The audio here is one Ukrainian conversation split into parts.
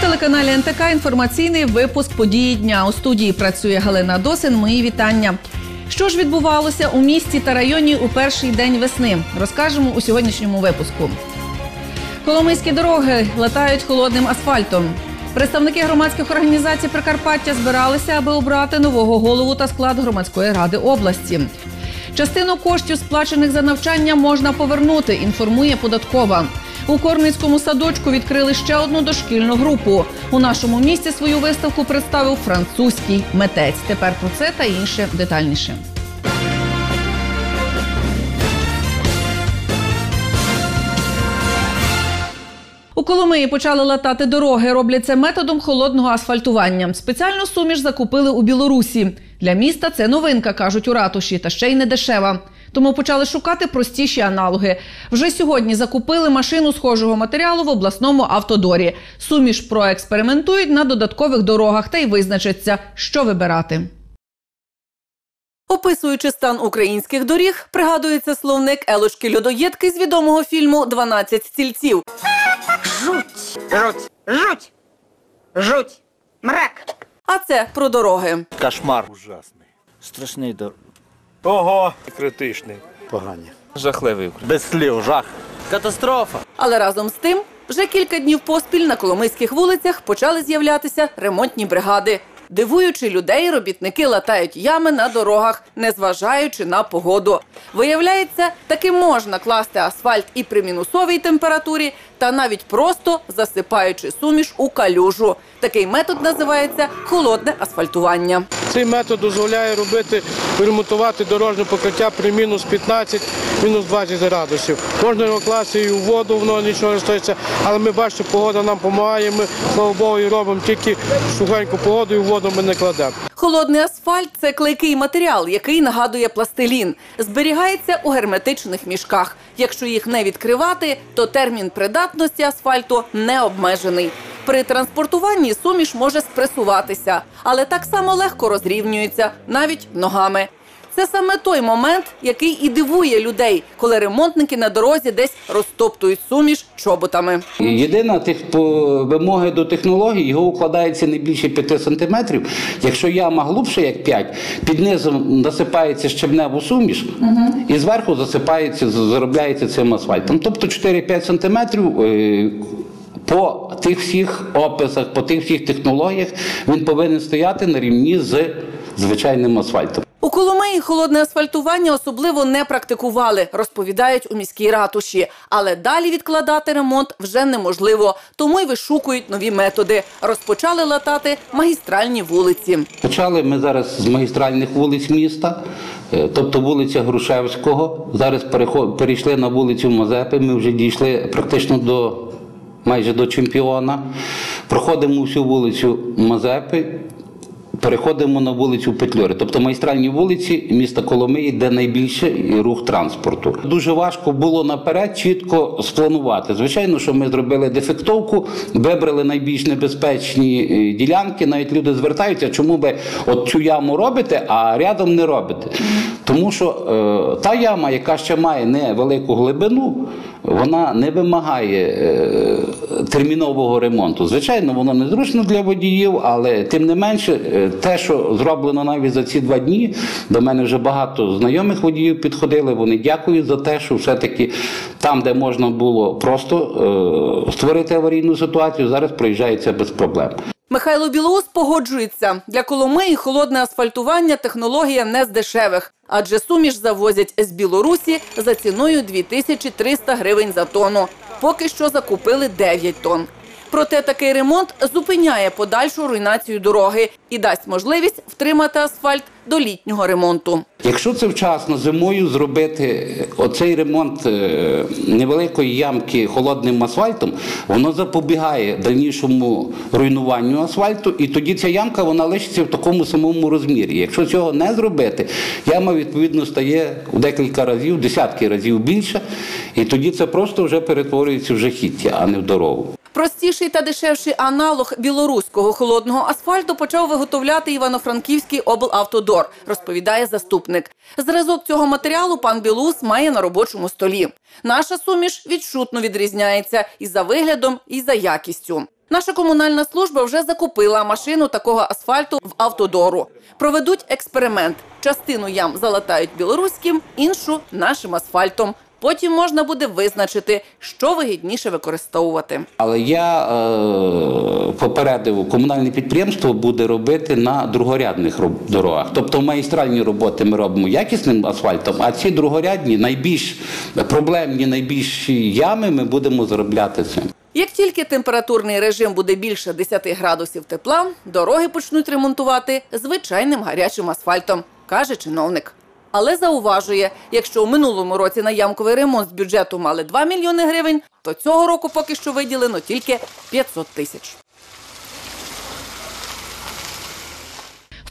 телеканалі НТК інформаційний випуск події дня. У студії працює Галина Досин. Мої вітання. Що ж відбувалося у місті та районі у перший день весни? Розкажемо у сьогоднішньому випуску. Коломийські дороги латають холодним асфальтом. Представники громадських організацій Прикарпаття збиралися, аби обрати нового голову та склад громадської ради області. Частину коштів, сплачених за навчання, можна повернути. Інформує податкова. У Корницькому садочку відкрили ще одну дошкільну групу. У нашому місті свою виставку представив французький митець. Тепер про це та інше детальніше. У Коломиї почали латати дороги. Роблять це методом холодного асфальтування. Спеціальну суміш закупили у Білорусі. Для міста це новинка, кажуть у ратуші, та ще й не дешева. Тому почали шукати простіші аналоги. Вже сьогодні закупили машину схожого матеріалу в обласному автодорі. Суміш проекспериментують на додаткових дорогах та й визначаться, що вибирати. Описуючи стан українських доріг, пригадується словник Елошки Льодоєдки з відомого фільму «12 стільців. Жуть, жуть, жуть, жуть, мрак. А це про дороги. Кошмар ужасний. Страшний до Ого, критичний. погані. Жахливий. Без слів, жах. Катастрофа. Але разом з тим, вже кілька днів поспіль на коломийських вулицях почали з'являтися ремонтні бригади. Дивуючи людей, робітники латають ями на дорогах, незважаючи на погоду. Виявляється, таки можна класти асфальт і при мінусовій температурі, та навіть просто засипаючи суміш у калюжу. Такий метод називається холодне асфальтування. Цей метод дозволяє робити, ремонтувати дорожнє покриття при мінус 15, мінус 20 градусів. Можна його класти і у воду, воно нічого не стоїться. Але ми бачимо, погода нам допомагає. Ми, слава Богу, і робимо тільки сухеньку погоду і в воду ми не кладемо. Холодний асфальт це клейкий матеріал, який нагадує пластилін. Зберігається у герметичних мішках. Якщо їх не відкривати, то термін придатності асфальту не обмежений. При транспортуванні суміш може спресуватися, але так само легко розрівнюється, навіть ногами. Це саме той момент, який і дивує людей, коли ремонтники на дорозі десь розтоптують суміш чоботами. Єдина тих вимоги до технології, його укладається не більше 5 сантиметрів. Якщо яма глибше, як 5, під низом насипається щебневу суміш і зверху засипається, заробляється цим асфальтом. Тобто 4-5 сантиметрів. е, По тих всіх описах, по тих всіх технологіях він повинен стояти на рівні з звичайним асфальтом. У Коломиї холодне асфальтування особливо не практикували, розповідають у міській ратуші. Але далі відкладати ремонт вже неможливо, тому й вишукують нові методи. Розпочали латати магістральні вулиці. Почали ми зараз з магістральних вулиць міста, е, тобто вулиця Грушевського. Зараз перейшли на вулицю Мазепи. Ми вже дійшли практично до майже до чемпіона. Проходимо всю вулицю Мазепи. Переходимо на вулицю Петлюри, тобто магістральні вулиці міста Коломиї, де найбільший рух транспорту. Дуже важко було наперед чітко спланувати. Звичайно, що ми зробили дефектовку, вибрали найбільш небезпечні е, ділянки. Навіть люди звертаються, чому ви от цю яму робите, а рядом не робите. Тому що е, та яма, яка ще має невелику глибину, вона не вимагає е, термінового ремонту. Звичайно, воно незручно для водіїв, але тим не менше, е, те, що зроблено навіть за ці два дні, до мене вже багато знайомих водіїв підходили. Вони дякують за те, що все-таки там, де можна було просто е, створити аварійну ситуацію, зараз проїжджається без проблем. Михайло Білоус погоджується. Для Коломиї холодне асфальтування технологія не з дешевих, адже суміш завозять з Білорусі за ціною 2300 гривень за тонну. Поки що закупили 9 тонн. Проте такий ремонт зупиняє подальшу руйнацію дороги і дасть можливість втримати асфальт до літнього ремонту. Якщо це вчасно зимою зробити оцей ремонт е, невеликої ямки холодним асфальтом, воно запобігає дальнішому руйнуванню асфальту, і тоді ця ямка вона лишиться в такому самому розмірі. Якщо цього не зробити, яма відповідно стає у декілька разів, десятки разів більше, і тоді це просто вже перетворюється в жахіття, а не в дорогу. Простіший та дешевший аналог білоруського холодного асфальту почав виготовляти Івано-Франківський облавтодор, розповідає заступник. Зразок цього матеріалу пан Білус має на робочому столі. Наша суміш відчутно відрізняється і за виглядом, і за якістю. Наша комунальна служба вже закупила машину такого асфальту в автодору. Проведуть експеримент. Частину ям залатають білоруським, іншу нашим асфальтом. Потім можна буде визначити, що вигідніше використовувати. Але я е, попередив, комунальне підприємство буде робити на другорядних дорогах. Тобто магістральні роботи ми робимо якісним асфальтом, а ці другорядні, найбільш проблемні, найбільші ями ми будемо заробляти цим. Як тільки температурний режим буде більше 10 градусів тепла, дороги почнуть ремонтувати звичайним гарячим асфальтом, каже чиновник. Але зауважує, якщо у минулому році на ямковий ремонт з бюджету мали 2 мільйони гривень, то цього року поки що виділено тільки 500 тисяч.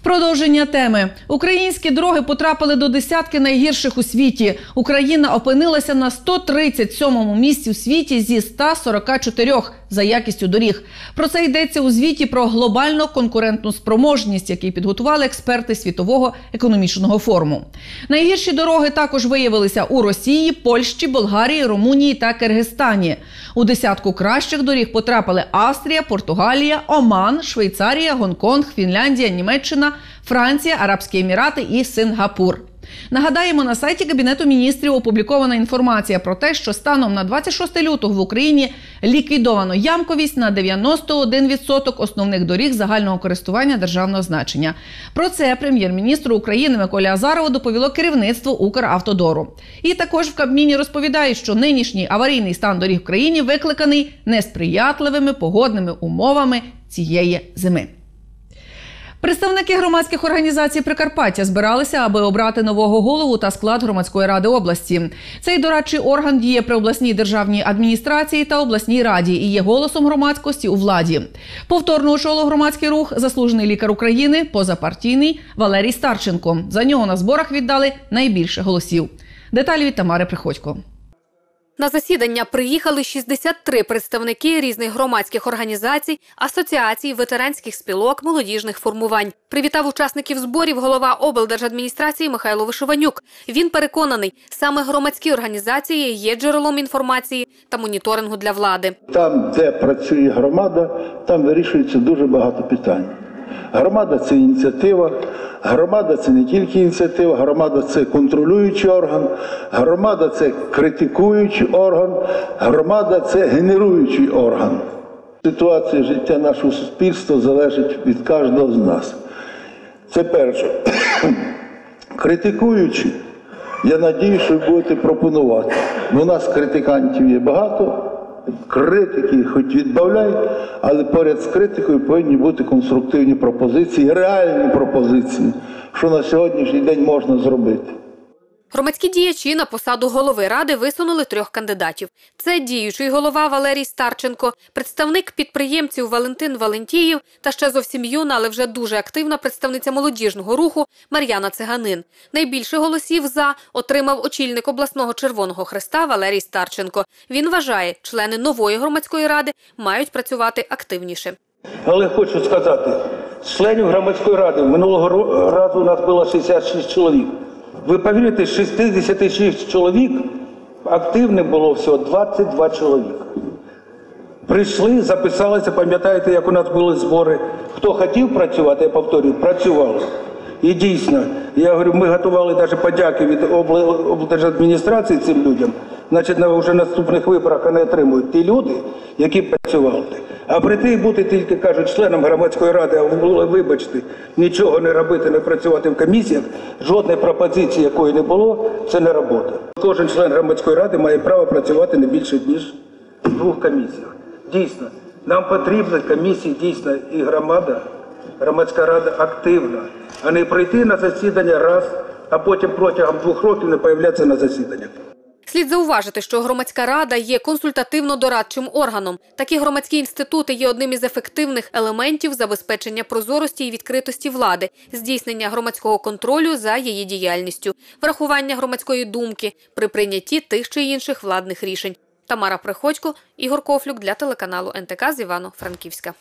Продовження теми українські дороги потрапили до десятки найгірших у світі. Україна опинилася на 137-му місці у світі зі 144 за якістю доріг. Про це йдеться у звіті про глобальну конкурентну спроможність, який підготували експерти світового економічного форуму. Найгірші дороги також виявилися у Росії, Польщі, Болгарії, Румунії та Киргизстані. У десятку кращих доріг потрапили Австрія, Португалія, Оман, Швейцарія, Гонконг, Фінляндія, Німеччина, Франція, Арабські Емірати і Сингапур. Нагадаємо, на сайті Кабінету міністрів опублікована інформація про те, що станом на 26 лютого в Україні ліквідовано ямковість на 91% основних доріг загального користування державного значення. Про це прем'єр-міністру України Миколі Азарову доповіло керівництво Укравтодору. І також в Кабміні розповідають, що нинішній аварійний стан доріг в країні викликаний несприятливими погодними умовами цієї зими. Представники громадських організацій Прикарпаття збиралися, аби обрати нового голову та склад громадської ради області. Цей дорадчий орган діє при обласній державній адміністрації та обласній раді і є голосом громадськості у владі. Повторно очолив громадський рух заслужений лікар України, позапартійний Валерій Старченко. За нього на зборах віддали найбільше голосів. Деталі від Тамари Приходько. На засідання приїхали 63 представники різних громадських організацій, асоціацій, ветеранських спілок, молодіжних формувань. Привітав учасників зборів голова облдержадміністрації Михайло Вишиванюк. Він переконаний, саме громадські організації є джерелом інформації та моніторингу для влади. Там, де працює громада, там вирішується дуже багато питань. Громада це ініціатива, громада це не тільки ініціатива, громада це контролюючий орган, громада це критикуючий орган, громада це генеруючий орган. Ситуація життя нашого суспільства залежить від кожного з нас. Це перше. Критикуючи, я надію, що ви будете пропонувати. У нас критикантів є багато, критики хоч відбавляй, але поряд з критикою повинні бути конструктивні пропозиції, реальні пропозиції, що на сьогоднішній день можна зробити. Громадські діячі на посаду голови ради висунули трьох кандидатів. Це діючий голова Валерій Старченко, представник підприємців Валентин Валентіїв та ще зовсім юна, але вже дуже активна представниця молодіжного руху Мар'яна Циганин. Найбільше голосів за отримав очільник обласного Червоного Хреста Валерій Старченко. Він вважає, члени нової громадської ради мають працювати активніше. Але хочу сказати, членів громадської ради минулого разу у нас було 66 чоловік. Ви повірите, з 66 чоловік активних було всього 22 чоловіка. Прийшли, записалися, пам'ятаєте, як у нас були збори. Хто хотів працювати, я повторюю, працювали. І дійсно, я говорю, ми готували навіть подяки від облдержадміністрації цим людям. Значить, на вже наступних виборах вони отримують ті люди, які працювали. А прийти і бути тільки кажуть членом громадської ради, а ви- вибачте, нічого не робити, не працювати в комісіях, жодної пропозиції, якої не було, це не робота. Кожен член громадської ради має право працювати не більше ніж в двох комісіях. Дійсно, нам потрібна комісії, дійсно, і громада, громадська рада активна, а не прийти на засідання раз, а потім протягом двох років не появлятися на засіданнях. Слід зауважити, що громадська рада є консультативно-дорадчим органом. Такі громадські інститути є одним із ефективних елементів забезпечення прозорості і відкритості влади, здійснення громадського контролю за її діяльністю, врахування громадської думки при прийнятті тих чи інших владних рішень. Тамара Приходько, Ігор Кофлюк для телеканалу НТК з Івано-Франківська.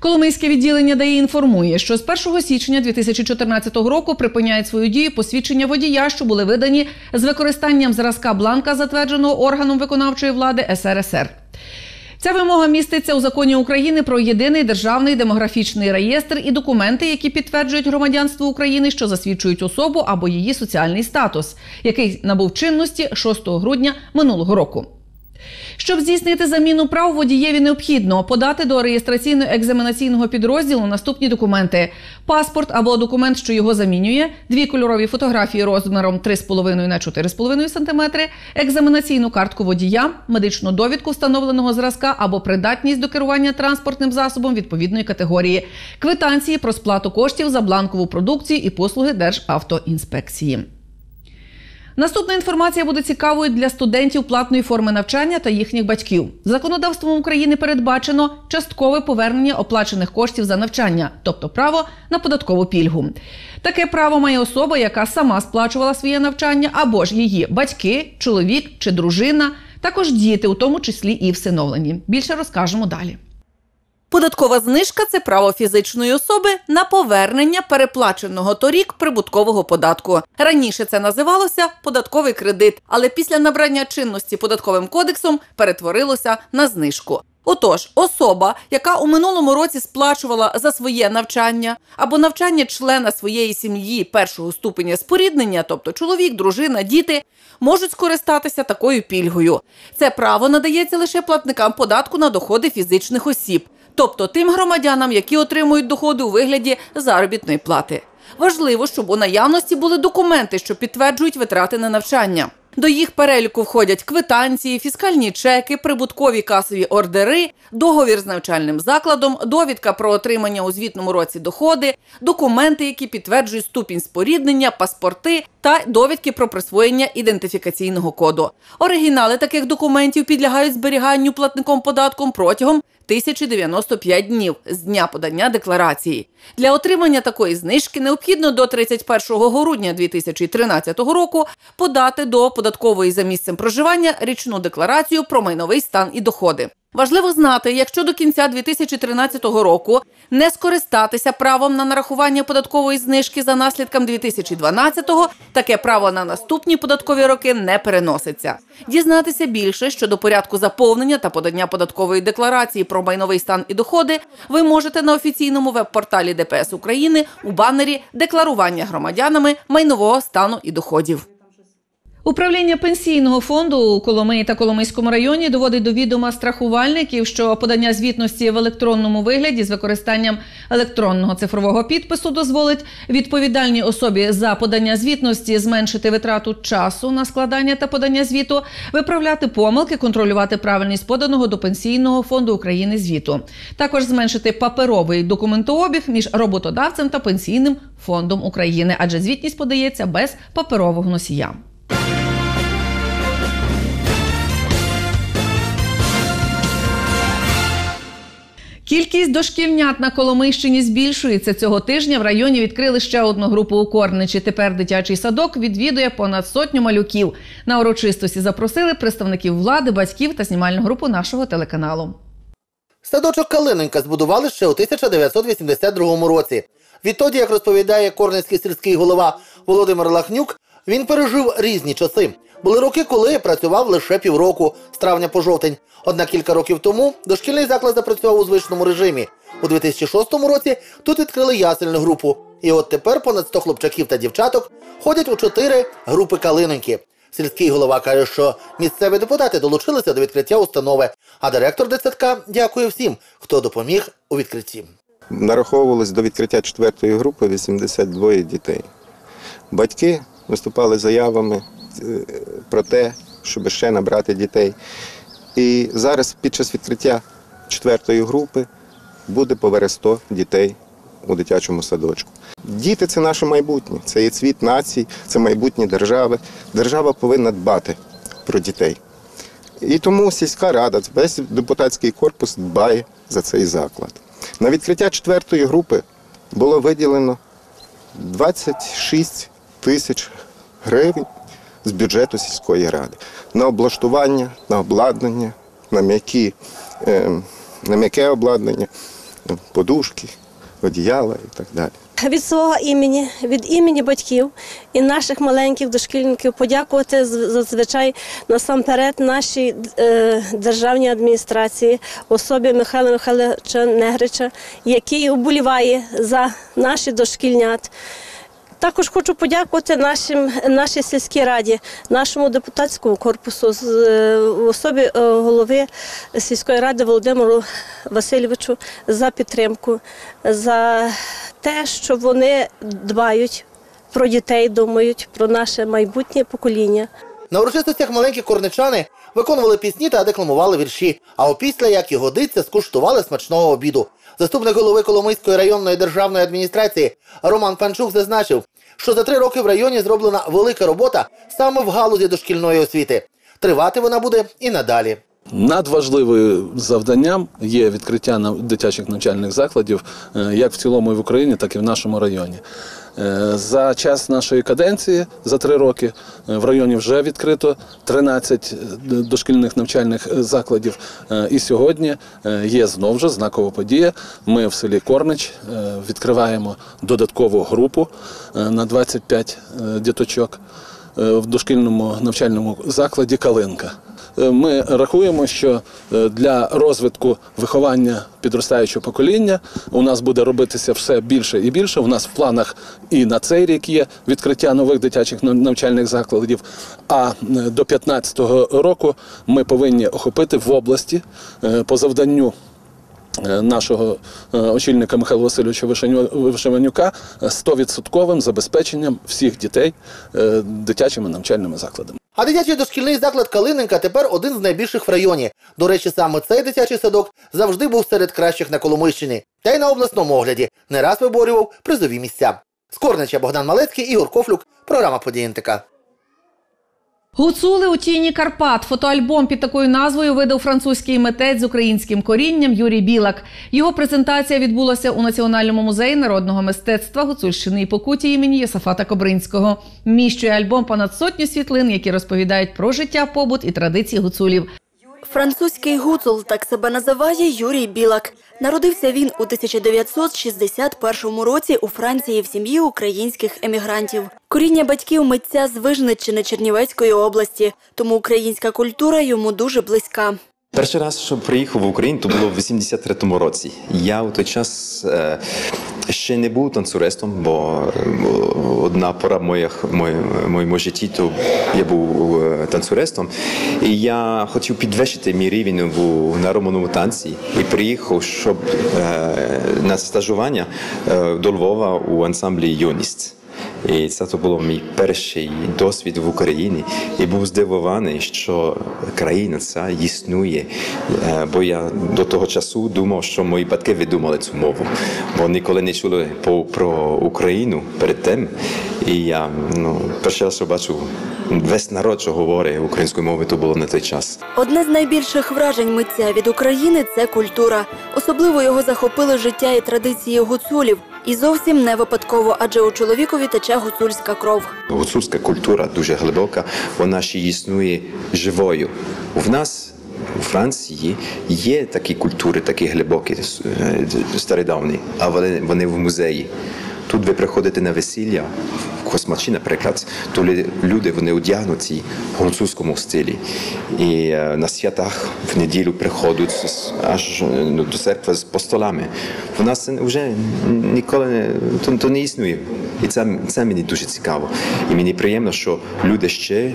Коломийське відділення ДАІ інформує, що з 1 січня 2014 року припиняють свою дію посвідчення водія, що були видані з використанням зразка бланка, затвердженого органом виконавчої влади СРСР. Ця вимога міститься у законі України про єдиний державний демографічний реєстр і документи, які підтверджують громадянство України, що засвідчують особу або її соціальний статус, який набув чинності 6 грудня минулого року. Щоб здійснити заміну прав водієві необхідно подати до реєстраційно-екзаменаційного підрозділу наступні документи: паспорт або документ, що його замінює, дві кольорові фотографії розміром 3,5 на 4,5 см, екзаменаційну картку водія, медичну довідку встановленого зразка або придатність до керування транспортним засобом відповідної категорії, квитанції про сплату коштів за бланкову продукцію і послуги Державтоінспекції. Наступна інформація буде цікавою для студентів платної форми навчання та їхніх батьків. Законодавством України передбачено часткове повернення оплачених коштів за навчання, тобто право на податкову пільгу. Таке право має особа, яка сама сплачувала своє навчання, або ж її батьки, чоловік чи дружина, також діти, у тому числі і всиновлені. Більше розкажемо далі. Податкова знижка це право фізичної особи на повернення переплаченого торік прибуткового податку. Раніше це називалося податковий кредит, але після набрання чинності податковим кодексом перетворилося на знижку. Отож, особа, яка у минулому році сплачувала за своє навчання або навчання члена своєї сім'ї першого ступеня споріднення, тобто чоловік, дружина, діти, можуть скористатися такою пільгою. Це право надається лише платникам податку на доходи фізичних осіб, тобто тим громадянам, які отримують доходи у вигляді заробітної плати. Важливо, щоб у наявності були документи, що підтверджують витрати на навчання. До їх переліку входять квитанції, фіскальні чеки, прибуткові касові ордери, договір з навчальним закладом, довідка про отримання у звітному році доходи, документи, які підтверджують ступінь споріднення, паспорти та довідки про присвоєння ідентифікаційного коду. Оригінали таких документів підлягають зберіганню платником податком протягом 1095 днів з дня подання декларації. Для отримання такої знижки необхідно до 31 грудня 2013 року подати до податкової за місцем проживання річну декларацію про майновий стан і доходи. Важливо знати, якщо до кінця 2013 року не скористатися правом на нарахування податкової знижки за наслідком 2012-го, таке право на наступні податкові роки не переноситься. Дізнатися більше щодо порядку заповнення та подання податкової декларації про майновий стан і доходи ви можете на офіційному веб-порталі ДПС України у банері Декларування громадянами майнового стану і доходів. Управління пенсійного фонду у Коломиї та Коломийському районі доводить до відома страхувальників, що подання звітності в електронному вигляді з використанням електронного цифрового підпису дозволить відповідальній особі за подання звітності зменшити витрату часу на складання та подання звіту, виправляти помилки, контролювати правильність поданого до пенсійного фонду України звіту, також зменшити паперовий документообіг між роботодавцем та пенсійним фондом України, адже звітність подається без паперового носія. Кількість дошкільнят на Коломийщині збільшується. Цього тижня в районі відкрили ще одну групу у Корничі. Тепер дитячий садок відвідує понад сотню малюків. На урочистості запросили представників влади, батьків та знімальну групу нашого телеканалу. Садочок Калиненька збудували ще у 1982 році. Відтоді, як розповідає корнецький сільський голова Володимир Лахнюк, він пережив різні часи. Були роки, коли працював лише півроку з травня по жовтень. Однак кілька років тому дошкільний заклад запрацював у звичному режимі. У 2006 році тут відкрили ясельну групу. І от тепер понад 100 хлопчаків та дівчаток ходять у чотири групи Калиненьки. Сільський голова каже, що місцеві депутати долучилися до відкриття установи, а директор дитсадка дякує всім, хто допоміг у відкритті. Нараховувалось до відкриття четвертої групи 82 дітей. Батьки виступали заявами про те, щоб ще набрати дітей. І зараз під час відкриття четвертої групи буде поверх 100 дітей у дитячому садочку. Діти це наше майбутнє, це є цвіт націй, це майбутнє держави. Держава повинна дбати про дітей. І тому сільська рада, весь депутатський корпус дбає за цей заклад. На відкриття четвертої групи було виділено 26 тисяч гривень з бюджету сільської ради на облаштування, на обладнання, на м'які, е, на м'яке обладнання, подушки, одіяла і так далі. Від свого імені, від імені батьків і наших маленьких дошкільників подякувати зазвичай насамперед нашій е, державній адміністрації, особі Михайла Михайловича Негрича, який уболіває за наші дошкільнят. Також хочу подякувати нашим, нашій сільській раді, нашому депутатському корпусу е, в особі е, голови сільської ради Володимиру Васильовичу за підтримку, за те, що вони дбають про дітей, думають про наше майбутнє покоління. На урочистостях маленькі корничани виконували пісні та декламували вірші, а опісля, як і годиться, скуштували смачного обіду. Заступник голови Коломийської районної державної адміністрації Роман Панчук зазначив, що за три роки в районі зроблена велика робота саме в галузі дошкільної освіти. Тривати вона буде і надалі. Надважливим завданням є відкриття дитячих навчальних закладів е, як в цілому і в Україні, так і в нашому районі. Е, За час нашої каденції, за три роки, е, в районі вже відкрито 13 дошкільних навчальних е, закладів. Е, І сьогодні е, є знову ж знакова подія. Ми в селі Корнич е, відкриваємо додаткову групу е, на 25 е, діточок е, в дошкільному навчальному закладі Калинка. Е, Ми рахуємо, що е, для розвитку виховання підростаючого покоління у нас буде робитися все більше і більше. У нас в планах і на цей рік є відкриття нових дитячих навчальних закладів. А до 2015 року ми повинні охопити в області е, по завданню нашого очільника Михайла Васильовича е, 100% забезпеченням всіх дітей дитячими навчальними закладами. А дитячий дошкільний заклад Калиненка тепер один з найбільших в районі. До речі, саме цей дитячий садок завжди був серед кращих на Коломийщині. Та й на обласному огляді не раз виборював призові місця. Скорнича Богдан Малецький, Ігор Кофлюк, програма «Події НТК». Гуцули у тіні Карпат. Фотоальбом під такою назвою видав французький митець з українським корінням Юрій Білак. Його презентація відбулася у Національному музеї народного мистецтва Гуцульщини і Покуті імені Єсафата Кобринського. Міщує альбом понад сотню світлин, які розповідають про життя, побут і традиції гуцулів. Французький гуцул так себе називає Юрій Білак. Народився він у 1961 році у Франції в сім'ї українських емігрантів. Коріння батьків митця з Вижниччини Чернівецької області, тому українська культура йому дуже близька. Перший раз, що приїхав в Україну, то було в 83-му році. Я у той час е, ще не був танцюристом, бо одна пора в моєму житті, то я був е, танцюристом. І я хотів підвищити мій рівень в народному танці і приїхав, щоб е, на стажування е, до Львова у ансамблі Юність. І це то було мій перший досвід в Україні. І був здивований, що країна ця існує. Е, Бо я до того часу думав, що мої батьки видумали цю мову, бо ніколи не чули про Україну перед тим. І я ну, перший раз бачив весь народ, що говорить українською мовою, то було на той час. Одне з найбільших вражень митця від України це культура. Особливо його захопили життя і традиції гуцулів. І зовсім не випадково, адже у чоловікові тече гуцульська кров. Гуцульська культура дуже глибока, вона ще існує живою. В нас у Франції є такі культури, такі глибокі, е, стародавні, а вони, вони в музеї. Тут ви приходите на весілля, в космачі, наприклад, то люди вони одягнуті в гуцульському стилі. І е, на святах в неділю приходять аж ну, до церкви з постолами. В нас вже ніколи не, то, то не існує. І це, це мені дуже цікаво. І мені приємно, що люди ще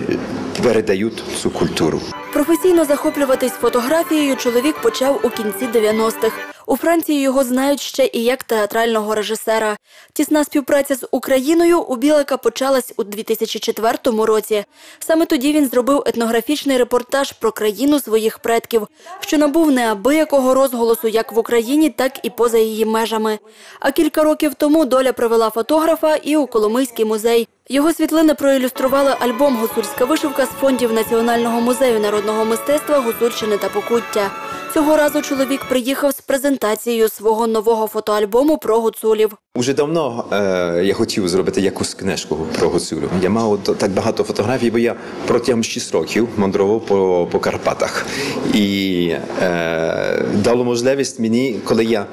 передають цю культуру. Професійно захоплюватись фотографією чоловік почав у кінці 90-х. У Франції його знають ще і як театрального режисера. Тісна співпраця з Україною у Білика почалась у 2004 році. Саме тоді він зробив етнографічний репортаж про країну своїх предків, що набув неабиякого розголосу як в Україні, так і поза її межами. А кілька років тому доля привела фотографа і у Коломийський музей. Його світлини проілюстрували альбом Гуцульська вишивка з фондів Національного музею народного мистецтва Гуцульщини та Покуття. Цього разу чоловік приїхав з презентацією свого нового фотоальбому про гуцулів. Уже давно е, я хотів зробити якусь книжку про гуцулю. Я мав так багато фотографій, бо я протягом 6 років мандрував по, по Карпатах. І е, дало можливість мені, коли я,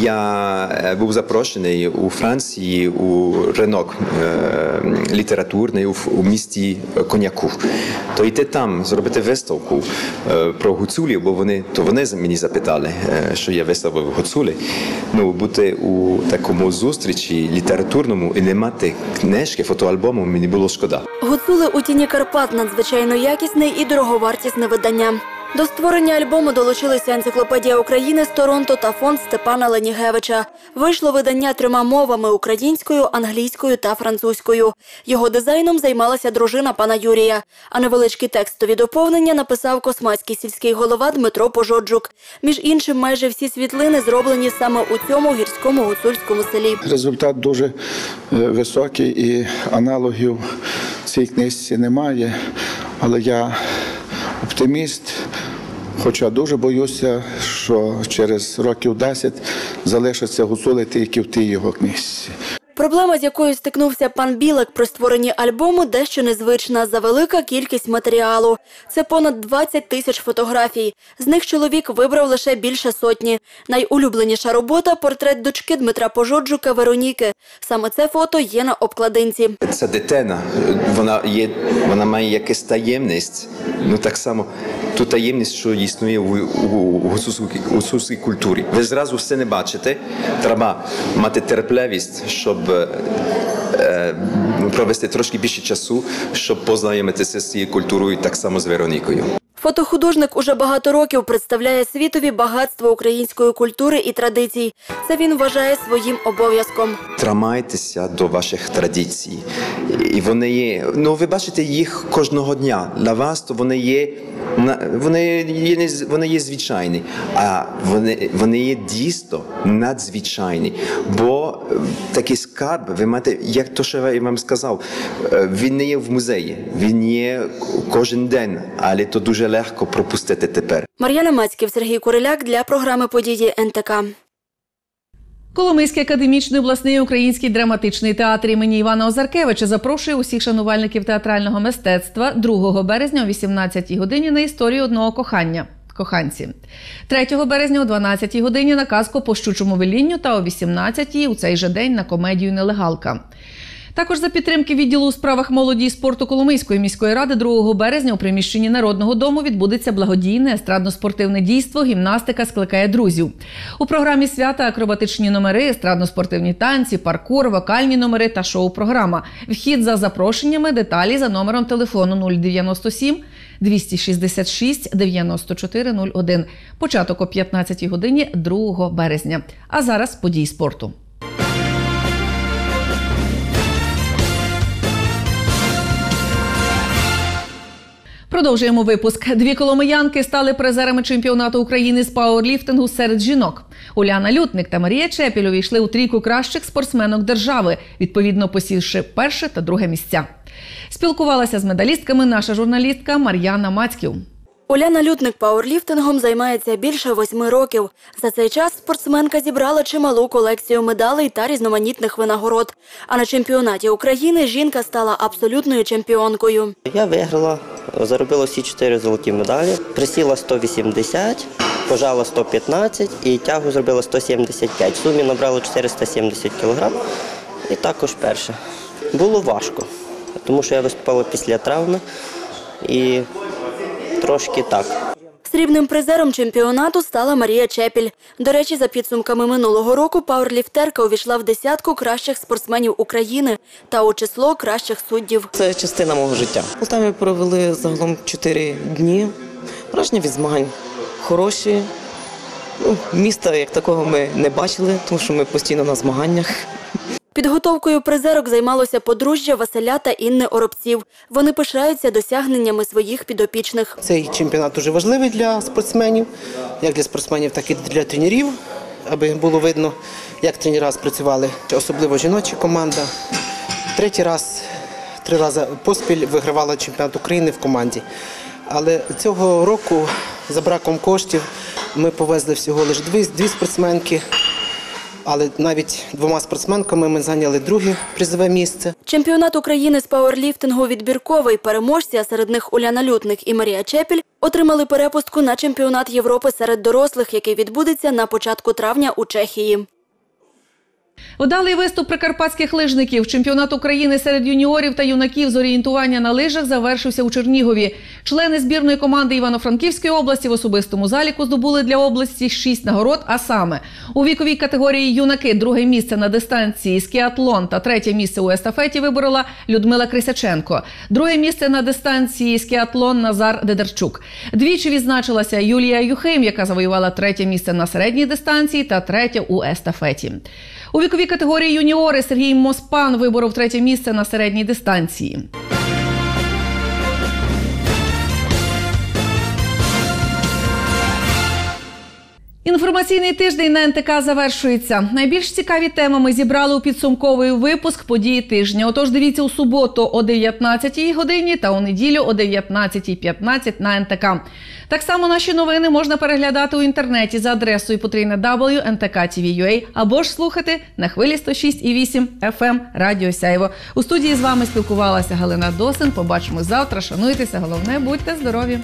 я е, був запрошений у Франції у ринок е, літературний у, у місті Коняку, то йти там, зробити виставку е, про гуцулів, бо вони то вони мені запитали, е, що я виставив гуцулі. Ну, бути у такому зустрічі літературному і не мати книжки, фотоальбому мені було шкода. Гуцули у тіні Карпат надзвичайно якісне і дороговартісне видання. До створення альбому долучилися енциклопедія України з Торонто та фонд Степана Ленігевича. Вийшло видання трьома мовами українською, англійською та французькою. Його дизайном займалася дружина пана Юрія. А невеличкі текстові доповнення написав космацький сільський голова Дмитро Пожоджук. Між іншим, майже всі світлини зроблені саме у цьому гірському гуцульському селі. Результат дуже е, високий і аналогів цій книжці немає. Але я оптиміст, хоча дуже боюся, що через років 10 залишаться гусулити, які в тій його книжці. Проблема, з якою стикнувся пан Білик при створенні альбому, дещо незвична за велика кількість матеріалу. Це понад 20 тисяч фотографій. З них чоловік вибрав лише більше сотні. Найулюбленіша робота портрет дочки Дмитра Пожоджука Вероніки. Саме це фото є на обкладинці. Ця дитина, вона є, вона має якусь таємність. Ну так само ту таємність, що існує у, у, у гуцульській- культурі. Ви зразу все не бачите. Треба мати терпливість, щоб е, провести трошки більше часу, щоб познайомитися з цією культурою, так само з Веронікою. Фотохудожник уже багато років представляє світові багатство української культури і традицій. Це він вважає своїм обов'язком. Тримайтеся до ваших традицій. І вони є. Ну, ви бачите їх кожного дня. Для вас то вони є. Вони є, вони є звичайні, а вони, вони є дійсно надзвичайні. Бо е, такий скарб, ви маєте, як то що я вам сказав, е, він не є в музеї, він є кожен день, але то дуже легко пропустити тепер. Мар'яна Мацьків, Сергій Куриляк для програми події НТК. Коломийський академічний обласний український драматичний театр імені Івана Озаркевича запрошує усіх шанувальників театрального мистецтва 2 березня о 18-й годині на історію одного кохання. Коханці 3 березня о 12-й годині на казку по щучому велінню та о 18-й у цей же день на комедію Нелегалка. Також за підтримки відділу у справах молоді і спорту Коломийської міської ради 2 березня у приміщенні Народного дому відбудеться благодійне естрадно-спортивне дійство Гімнастика скликає друзів. У програмі свята акробатичні номери, естрадно-спортивні танці, паркур, вокальні номери та шоу-програма. Вхід за запрошеннями, деталі за номером телефону 097 266 9401. Початок о 15 годині 2 березня. А зараз події спорту. Продовжуємо випуск. Дві коломиянки стали призерами чемпіонату України з пауерліфтингу серед жінок. Уляна Лютник та Марія Чепіль увійшли у трійку кращих спортсменок держави, відповідно посівши перше та друге місця. Спілкувалася з медалістками наша журналістка Мар'яна Мацьків. Уляна Лютник пауерліфтингом займається більше восьми років. За цей час спортсменка зібрала чималу колекцію медалей та різноманітних винагород. А на чемпіонаті України жінка стала абсолютною чемпіонкою. Я виграла, заробила всі чотири золоті медалі, присіла 180, пожала 115 і тягу зробила 175. В сумі набрала 470 кг і також перше. Було важко, тому що я виступала після травми і трошки так. Срібним призером чемпіонату стала Марія Чепіль. До речі, за підсумками минулого року пауерліфтерка увійшла в десятку кращих спортсменів України та у число кращих суддів. Це частина мого життя. У Полтаві провели загалом 4 дні. Враження від змагань хороші. Ну, міста як такого ми не бачили, тому що ми постійно на змаганнях. Підготовкою призерок займалося подружжя Василя та Інни Оробців. Вони пишаються досягненнями своїх підопічних. Цей чемпіонат дуже важливий для спортсменів, як для спортсменів, так і для тренерів, аби було видно, як тренера спрацювали, особливо жіноча команда. Третій раз, три рази поспіль вигравала чемпіонат України в команді. Але цього року за браком коштів ми повезли всього лише дві, дві спортсменки. Але навіть двома спортсменками ми зайняли друге призове місце. Чемпіонат України з пауерліфтингу відбірковий переможці, а серед них Уляна Лютник і Марія Чепіль, отримали перепустку на чемпіонат Європи серед дорослих, який відбудеться на початку травня у Чехії. Удалий виступ прикарпатських лижників. Чемпіонат України серед юніорів та юнаків з орієнтування на лижах завершився у Чернігові. Члени збірної команди Івано-Франківської області в особистому заліку здобули для області шість нагород. А саме у віковій категорії юнаки друге місце на дистанції скіатлон та третє місце у естафеті виборола Людмила Крисяченко. Друге місце на дистанції скіатлон Назар Дедерчук. Двічі відзначилася Юлія Юхим, яка завоювала третє місце на середній дистанції та третє у естафеті. У віковій категорії юніори Сергій Моспан виборов третє місце на середній дистанції. Інформаційний тиждень на НТК завершується. Найбільш цікаві теми ми зібрали у підсумковий випуск події тижня. Отож, дивіться у суботу о 19-й годині та у неділю о 19.15 на НТК. Так само наші новини можна переглядати у інтернеті за адресою потрійне або ж слухати на хвилі 106,8 FM Радіо Сяйво. У студії з вами спілкувалася Галина Досин. Побачимо завтра. Шануйтеся. Головне, будьте здорові.